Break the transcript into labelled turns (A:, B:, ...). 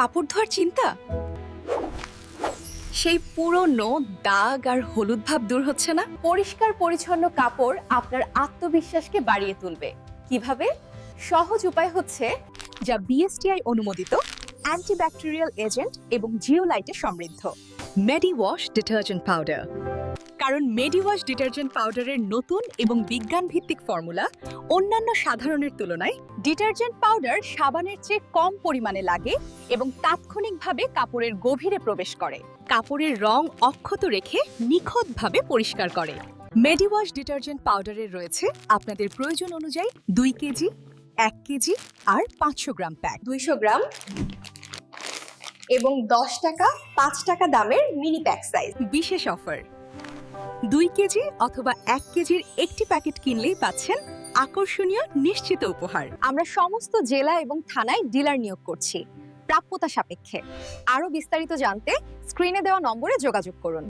A: কাপড় ধোয়ার চিন্তা? সেই পুরনো দাগ আর হলুদ ভাব দূর হচ্ছে না?
B: পরিষ্কার পরিচ্ছন্ন কাপড় আপনার আত্মবিশ্বাসকে বাড়িয়ে তুলবে। কীভাবে? সহজ উপায় হচ্ছে
A: যা বিএসটিআই অনুমোদিত, অ্যান্টিব্যাকটেরিয়াল এজেন্ট এবং জিওলাইটে সমৃদ্ধ। মেডিওয়াশ ডিটারজেন্ট পাউডার কারণ মেডিওয়াশ ডিটারজেন্ট পাউডারের নতুন এবং বিজ্ঞান ভিত্তিক ফর্মুলা অন্যান্য সাধারণের তুলনায় ডিটারজেন্ট পাউডার সাবানের চেয়ে কম পরিমাণে লাগে এবং তাৎক্ষণিকভাবে কাপড়ের গভীরে প্রবেশ করে। কাপড়ের রং অক্ষত রেখে নিখুঁতভাবে পরিষ্কার করে। মেডিওয়াশ ডিটারজেন্ট পাউডারের রয়েছে আপনাদের প্রয়োজন অনুযায়ী দুই কেজি, এক কেজি আর পাঁচশো গ্রাম প্যাক।
B: দুইশো গ্রাম এবং দশ টাকা পাঁচ টাকা দামের মিনি প্যাক সাইজ
A: বিশেষ অফার দুই কেজি অথবা এক কেজির একটি প্যাকেট কিনলেই পাচ্ছেন আকর্ষণীয় নিশ্চিত উপহার।
B: আমরা সমস্ত জেলা এবং থানায় ডিলার নিয়োগ করছি। প্রাপ্যতা সাপেক্ষে। আরও বিস্তারিত জানতে স্ক্রিনে দেওয়া নম্বরে যোগাযোগ করুন।